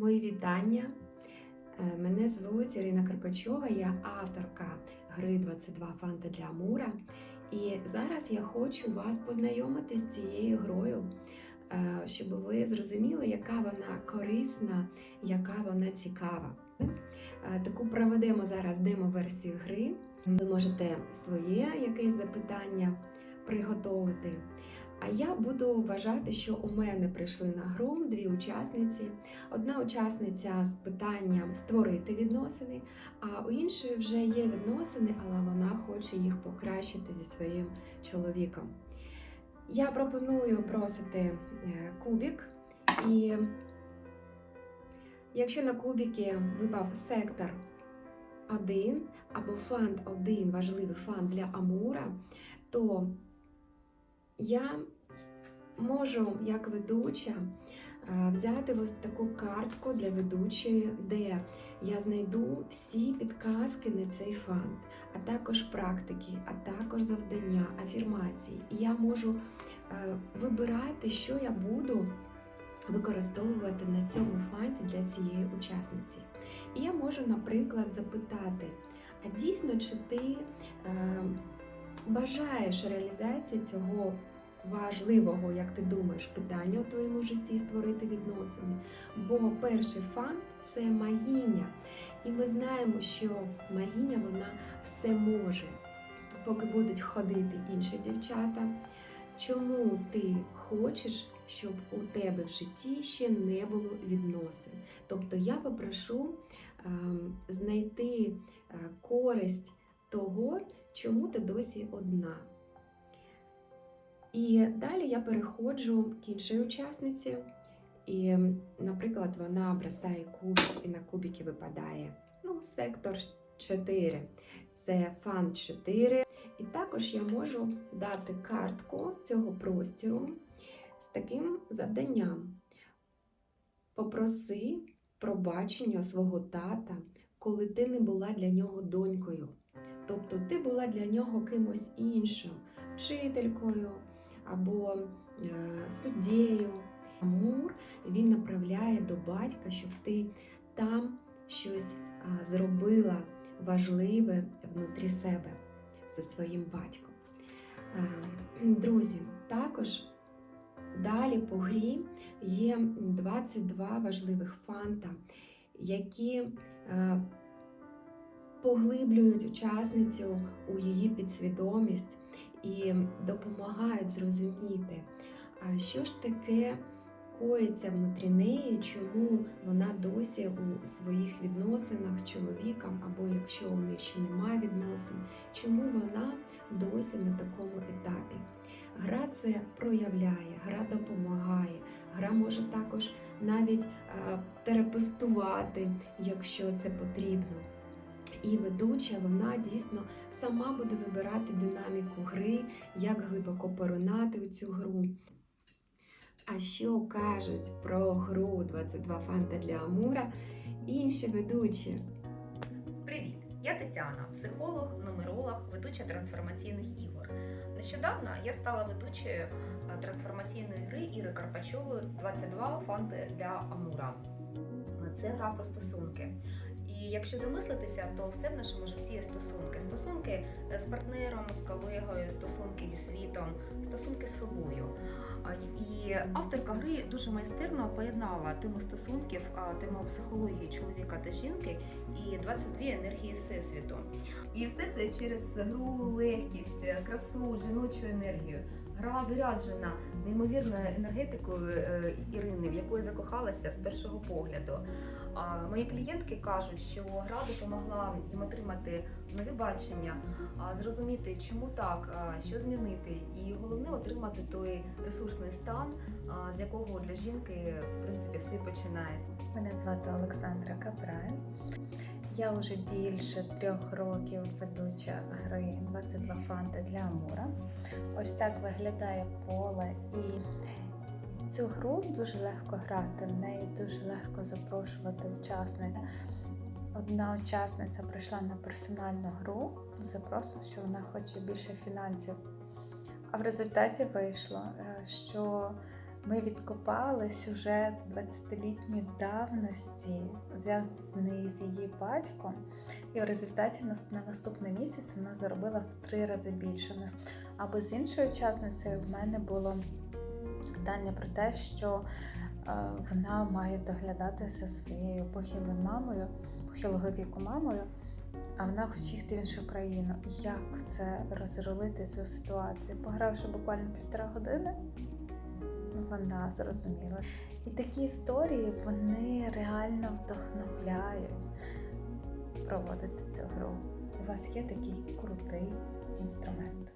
Мої вітання. Е, Мене звуть Ірина Карпачова, я авторка гри 22 фанти для Амура. І зараз я хочу вас познайомити з цією грою, е, щоб ви зрозуміли, яка вона корисна, яка вона цікава. Е, Таку проведемо зараз демо-версію гри. Ви можете своє якесь запитання приготовити. А я буду вважати, що у мене прийшли на гру дві учасниці. Одна учасниця з питанням створити відносини, а у іншої вже є відносини, але вона хоче їх покращити зі своїм чоловіком. Я пропоную просити е, кубік, і якщо на кубіки випав сектор 1 або фанд 1, важливий фанд для Амура, то я можу, як ведуча, е, взяти ось таку картку для ведучої, де я знайду всі підказки на цей фанд, а також практики, а також завдання, афірмації. І я можу е, вибирати, що я буду використовувати на цьому фанді для цієї учасниці. І я можу, наприклад, запитати: а дійсно, чи ти е, бажаєш реалізації цього важливого, як ти думаєш, питання у твоєму житті створити відносини? Бо перший факт це магіня. І ми знаємо, що магіня вона все може, поки будуть ходити інші дівчата. Чому ти хочеш, щоб у тебе в житті ще не було відносин? Тобто я попрошу ем, знайти е, користь того, чому ти досі одна. І далі я переходжу к іншій учасниці. І, наприклад, вона бросає кубик, і на кубики випадає ну, сектор 4. Це фан 4. І також я можу дати картку з цього простіру з таким завданням. Попроси пробачення свого тата, коли ти не була для нього донькою. Тобто ти була для нього кимось іншим, вчителькою або е, суддєю. Амур він направляє до батька, щоб ти там щось зробила важливе внутрі себе зі своїм батьком. Е, Друзі, також далі по грі є 22 важливих фанта, які е, поглиблюють учасницю у її підсвідомість і допомагають зрозуміти, що ж таке коїться внутрі неї, чому вона досі у своїх відносинах з чоловіком, або якщо у неї ще немає відносин, чому вона досі на такому етапі. Гра це проявляє, гра допомагає, гра може також навіть терапевтувати, якщо це потрібно. І ведуча вона дійсно сама буде вибирати динаміку гри, як глибоко поринати у цю гру. А що кажуть про гру 22 фанта для Амура інші ведучі? Привіт! Я Тетяна, психолог, нумеролог, ведуча трансформаційних ігор. Нещодавно я стала ведучою е, трансформаційної гри Іри Карпачової 22 фанти для Амура. Це гра про стосунки. Якщо замислитися, то все в нашому житті є стосунки. Стосунки е, з партнером, з колегою, стосунки зі світом, стосунки з собою. І авторка гри дуже майстерно поєднала тему стосунків, тему психології чоловіка та жінки і 22 енергії всесвіту. І все це через гру, легкість, красу, жіночу енергію. Гра заряджена неймовірною енергетикою е, Ірини, в якої закохалася з першого погляду. Мої клієнтки кажуть, що гра допомогла їм отримати нові бачення, зрозуміти, чому так, що змінити, і головне отримати той ресурсний стан, з якого для жінки в принципі все починається. Мене звати Олександра Капрай. Я вже більше трьох років ведуча гри 22 фанти для Амура. Ось так виглядає поле і цю гру дуже легко грати, в неї дуже легко запрошувати учасниць. Одна учасниця прийшла на персональну гру з запросом, що вона хоче більше фінансів. А в результаті вийшло, е, що Ми відкопали сюжет 20-літньої давності, зв'язаний з її батьком, і в результаті на наступний місяць вона заробила в три рази більше. Або з іншою учасницею в мене було питання про те, що е, вона має доглядати за своєю похилою мамою, похилого віку мамою, а вона хоче їхати в іншу країну. Як це розрулити цю ситуацію? Погравши буквально півтора години, вона зрозуміла. І такі історії вони реально вдохновляють проводити цю гру. У вас є такий крутий інструмент.